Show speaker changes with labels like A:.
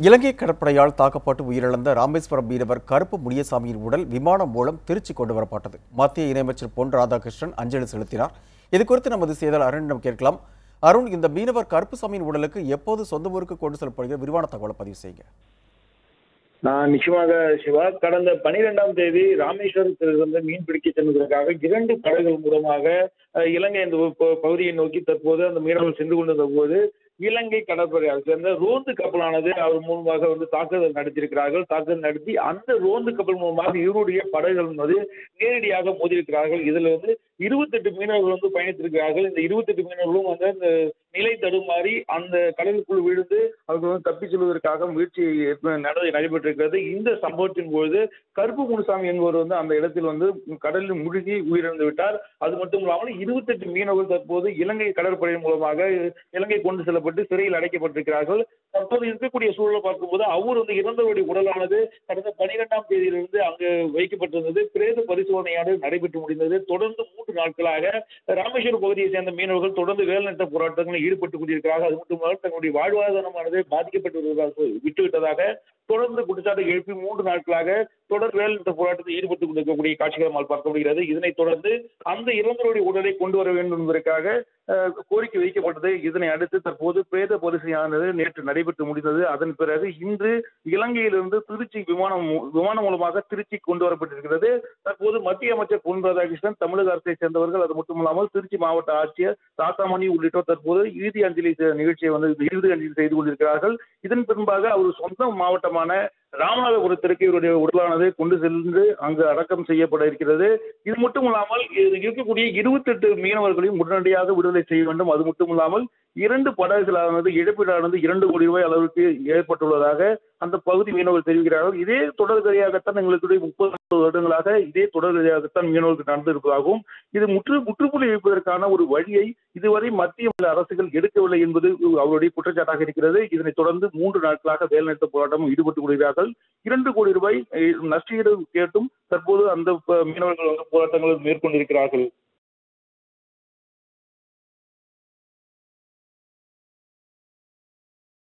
A: இலங்கை கடற்படையால் தாக்கப்பட்டு உயிரிழந்த ராமேஸ்வரம் மீனவர் கருப்பு முனியசாமியின் உடல் விமானம் மூலம் திருச்சி கொண்டு வரப்பட்டது. மத்திய இணையமைச்சர் பொன் ராதாகிருஷ்ணன் அஞ்சலி செலுத்தினார். இது குறித்து நமது செய்தியாளர் அருணிடம் கேட்கலாம். அருண் இந்த மீனவர் கருப்புசாமியின் உடலுக்கு எப்போது சொந்த ஊருக்கு கொண்டு செல்லப்படுகிற விரிவான தகவலை பதிவு செய்யுங்க.
B: நான் நிச்சயமாக சிவா கடந்த பனிரெண்டாம் தேதி ராமேஸ்வரத்திலிருந்து மீன் பிடிக்க செல்வதற்காக இரண்டு படகுகள் மூலமாக அஹ், இலங்கை இந்த ப- பகுதியை நோக்கி தற்போது அந்த மீனவர்கள் சென்று கொண்டிருந்த போது இலங்கை கடற்படையால் சேர்ந்த ரோந்து கப்பலானது அவர் மூலமாக வந்து தாக்குதல் நடத்தியிருக்கிறார்கள். தாக்குதல் நடத்தி அந்த ரோந்து கப்பல் மூலமாக இவருடைய படகுகள் வந்து நேரடியாக மோதியிருக்கிறார்கள். இதுல வந்து இருபத்தெட்டு மீனவர்கள் வந்து பயணித்திருக்கிறார்கள். இந்த இருபத்தெட்டு மீனவர்களும் வந்து அந்த நிலை தடுமாறி அந்த கடலுக்குள் விழுந்து அவர்கள் வந்து தப்பிச் செல்வதற்காக முயற்சி நடந்து நடைபெற்றிருக்கிறது. இந்த சம்பவத்தின் பொழுது கருப்பு முனுசாமி என்பவர் வந்து அந்த இடத்தில் வந்து கடலில் முழுகி உயிரிழந்து விட்டார். அது மட்டும் இல்லாமல் இருபத்தெட்டு மீனவர்கள் தற்போது இலங்கை கடற்படையின் மூலமாக இலங்கை கொண்டு செல்லப்பட்டு சிறையில் அடைக்கப்பட்டிருக்கிறார்கள். தற்போது இருக்கக்கூடிய சூழலை பார்க்கும்போது அவர் வந்து இறந்தவருடைய உடலானது கடந்த பனிரெண்டாம் தேதியிலிருந்து அங்கு வைக்கப்பட்டிருந்தது. பிரேத பரிசோதனையானது நடைபெற்று முடிந்தது. தொடர்ந்து மூன்று நாட்களாக ராமேஸ்வரம் பகுதியை சேர்ந்த மீனவர்கள் தொடர்ந்து வேலைநிறுத்த போராட்டங்களில் ஈடுபட்டுக் கொண்டிருக்கிறார்கள். அது மட்டுமல்ல தங்களுடைய வாழ்வாதாரமானது பாதிக்கப்பட்டு வருவதாக விட்டுவிட்டதாக தொடர்ந்து குற்றச்சாட்டை எழுப்பி மூன்று நாட்களாக தொடர் வேலைநிறுத்த போராட்டத்தில் ஈடுபட்டு கொண்டிருக்கக்கூடிய காட்சிகளை நம்மால் பார்க்க முடிகிறது. இதனைத் தொடர்ந்து அந்த இறந்தவருடைய உடலை கொண்டு வர வேண்டும் என்பதற்காக கோரிக்கை வைக்கப்பட்டது இதனை அடுத்து தற்போது பிரேத பரிசையானது நேற்று நடைபெற்று முடிந்தது. அதன் பிறகு இன்று இலங்கையிலிருந்து திருச்சி விமானம் மூ- விமானம் மூலமாக திருச்சி கொண்டு வரப்பட்டிருக்கிறது. தற்போது மத்திய அமைச்சர் பொன் ராதாகிருஷ்ணன் தமிழக அரசை சேர்ந்தவர்கள் அது மட்டுமல்லாமல் திருச்சி மாவட்ட ஆட்சியர் தாத்தாமணி உள்ளிட்டோர் தற்போது இறுதி அஞ்சலி நிகழ்ச்சியை வந்து இறுதி அஞ்சலி செய்து கொண்டிருக்கிறார்கள். இதன் பின்பாக அவர் சொந்த மாவட்டமான ராமநாதபுரத்திற்கு இவருடைய உடலானது கொண்டு சென்று அங்கு அடக்கம் செய்யப்பட இருக்கிறது. இது மட்டும் இல்லாமல் இருக்கக்கூடிய இருபத்தெட்டு மீனவர்களையும் உடனடியாக விடுதலை செய்ய வேண்டும். அது மட்டும் இல்லாமல் இரண்டு படகுகளானது இழப்பீடானது இரண்டு கோடி ரூபாய் அளவுக்கு ஏற்பட்டுள்ளதாக அந்த பகுதி மீனவர்கள் தெரிவிக்கிறார்கள். இதே தொடர்கதையாகத்தான் எங்களுடைய முப்பது வருடங்களாக இதே தொடர்கதையாகத்தான் மீனவர்களுக்கு நடந்திருப்பதாகவும் இது முற்று முற்றுப்புள்ளி வைப்பதற்கான ஒரு வழியை இதுவரை மத்திய அரசுகள் எடுக்கவில்லை என்பது அவருடைய குற்றச்சாட்டாக இருக்கிறது. இதனைத் தொடர்ந்து மூன்று நாட்களாக வேலைநிறுத்த போராட்டம் ஈடுபட்டு கொள்கிறார்கள் இரண்டு கோடி ரூபாய் நஷ்டஈடு கேட்டும் தற்போது அந்த மீனவர்கள் வந்து போராட்டங்கள் மேற்கொண்டிருக்கிறார்கள்.